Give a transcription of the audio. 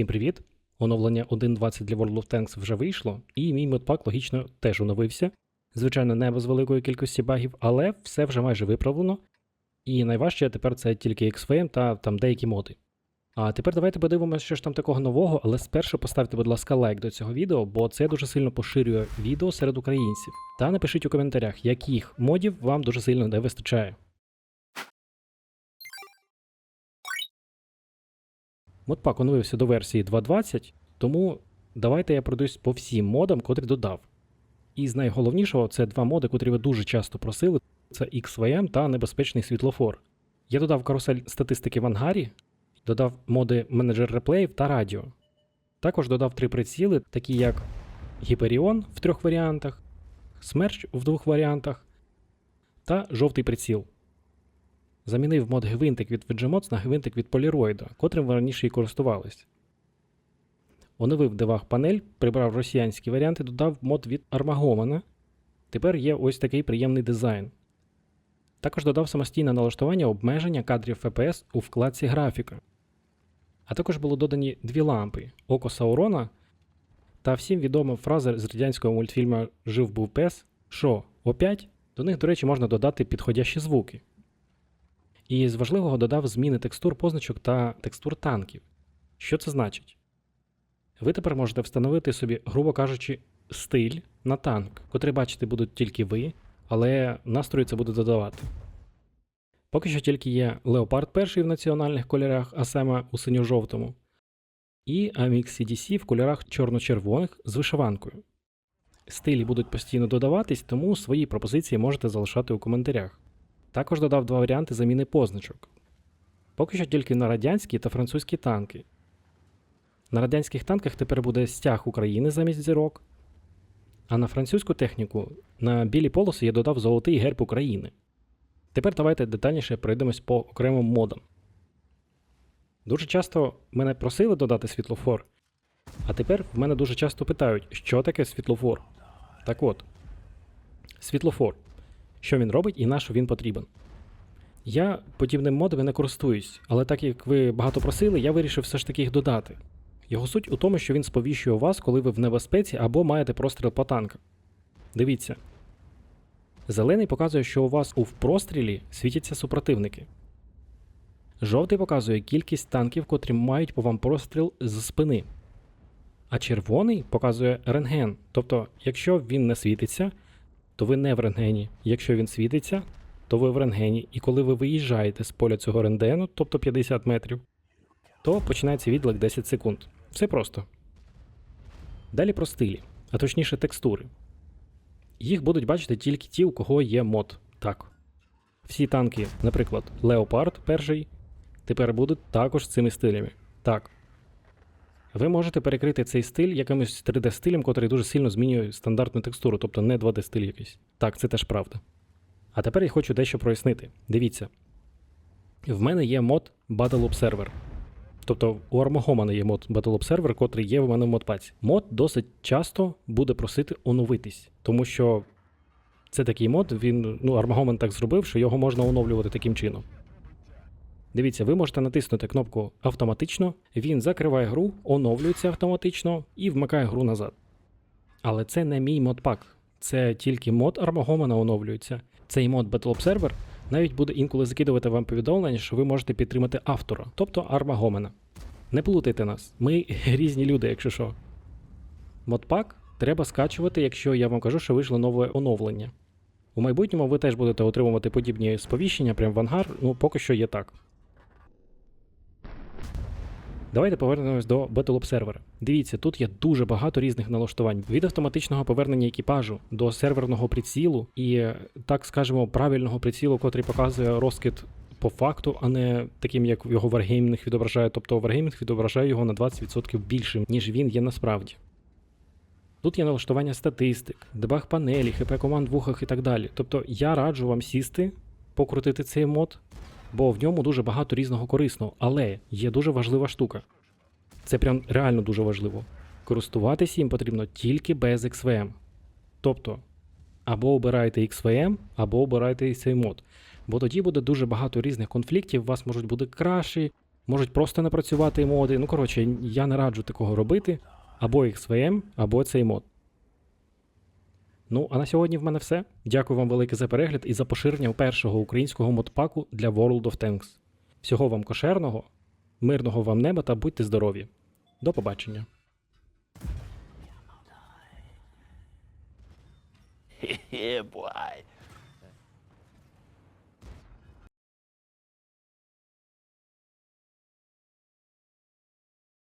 Всім привіт! Оновлення 1.20 для World of Tanks вже вийшло, і мій модпак логічно теж оновився. Звичайно, не без великої кількості багів, але все вже майже виправлено. І найважче тепер це тільки XFM та там деякі моди. А тепер давайте подивимося, що ж там такого нового, але спершу поставте, будь ласка, лайк до цього відео, бо це дуже сильно поширює відео серед українців. Та напишіть у коментарях, яких модів вам дуже сильно не вистачає. Модпак оновився до версії 2.20, тому давайте я пройдусь по всім модам, котрі додав. І з найголовнішого це два моди, котрі ви дуже часто просили: це XVM та небезпечний світлофор. Я додав карусель статистики в ангарі, додав моди менеджер реплеїв та радіо. Також додав три приціли, такі як Гіперіон в трьох варіантах, Смерч в двох варіантах та жовтий приціл. Замінив мод гвинтик від VGMods на гвинтик від Polaroid, котрим ви раніше і користувались. Оновив деваг панель, прибрав росіянські варіанти, додав мод від Armagomana. Тепер є ось такий приємний дизайн. Також додав самостійне налаштування обмеження кадрів FPS у вкладці графіка. А також були додані дві лампи Око Саурона та всім відома фраза з радянського мультфільму Жив був пес, що О5, до них, до речі, можна додати підходящі звуки. І з важливого додав зміни текстур позначок та текстур танків. Що це значить? Ви тепер можете встановити собі, грубо кажучи, стиль на танк, котрий бачити будуть тільки ви, але настрою це буде додавати. Поки що тільки є Leopard перший в національних кольорах, а саме у синьо-жовтому, і AMX CDC в кольорах чорно-червоних з вишиванкою. Стилі будуть постійно додаватись, тому свої пропозиції можете залишати у коментарях. Також додав два варіанти заміни позначок. Поки що тільки на радянські та французькі танки. На радянських танках тепер буде стяг України замість зірок. А на французьку техніку на білі полоси я додав золотий герб України. Тепер давайте детальніше пройдемось по окремим модам. Дуже часто мене просили додати світлофор, а тепер в мене дуже часто питають, що таке світлофор. Так от, світлофор. Що він робить і на що він потрібен. Я подібним модами не користуюсь, але так як ви багато просили, я вирішив все ж таки їх додати. Його суть у тому, що він сповіщує вас, коли ви в небезпеці або маєте простріл по танкам. Дивіться. Зелений показує, що у вас у прострілі світяться супротивники. Жовтий показує кількість танків, котрі мають по вам простріл з спини. А червоний показує рентген. Тобто, якщо він не світиться, то ви не в рентгені. Якщо він світиться, то ви в рентгені. І коли ви виїжджаєте з поля цього рентгену, тобто 50 метрів, то починається відлик 10 секунд. Все просто. Далі про стилі, а точніше текстури. Їх будуть бачити тільки ті, у кого є мод. Так. Всі танки, наприклад, Leopard перший, тепер будуть також цими стилями. Так. Ви можете перекрити цей стиль якимось 3D-стилем, котрий дуже сильно змінює стандартну текстуру, тобто не 2D-стиль якийсь. Так, це теж правда. А тепер я хочу дещо прояснити. Дивіться. В мене є мод Battle Observer. Тобто у Armagomana є мод Battle Observer, котрий є в мене в модпаці. Мод досить часто буде просити оновитись, тому що це такий мод, він, ну, Armagoman так зробив, що його можна оновлювати таким чином. Дивіться, ви можете натиснути кнопку автоматично, він закриває гру, оновлюється автоматично і вмикає гру назад. Але це не мій модпак. Це тільки мод Armagomana оновлюється. Цей мод Battle Observer навіть буде інколи закидувати вам повідомлення, що ви можете підтримати автора, тобто Armagomana. Не плутайте нас, ми різні люди, якщо що. Модпак треба скачувати, якщо я вам кажу, що вийшло нове оновлення. У майбутньому ви теж будете отримувати подібні сповіщення прямо в ангар, ну поки що є так. Давайте повернемось до Battle Observer. Дивіться, тут є дуже багато різних налаштувань від автоматичного повернення екіпажу до серверного прицілу і, так скажемо, правильного прицілу, котрий показує розкид по факту, а не таким, як його Wargaming відображає. Тобто Wargaming відображає його на 20% більшим, ніж він є насправді. Тут є налаштування статистик, дебаг панелі, хп команд в ухах і так далі. Тобто я раджу вам сісти, покрутити цей мод, бо в ньому дуже багато різного корисного, але є дуже важлива штука. Це прям реально дуже важливо. Користуватися їм потрібно тільки без XVM. Тобто, або обирайте XVM, або обирайте цей мод. Бо тоді буде дуже багато різних конфліктів, у вас можуть бути краші, можуть просто не працювати моди. Ну, коротше, я не раджу такого робити. Або XVM, або цей мод. Ну, а на сьогодні в мене все. Дякую вам велике за перегляд і за поширення першого українського модпаку для World of Tanks. Всього вам кошерного, мирного вам неба та будьте здорові. До побачення. yeah, boy.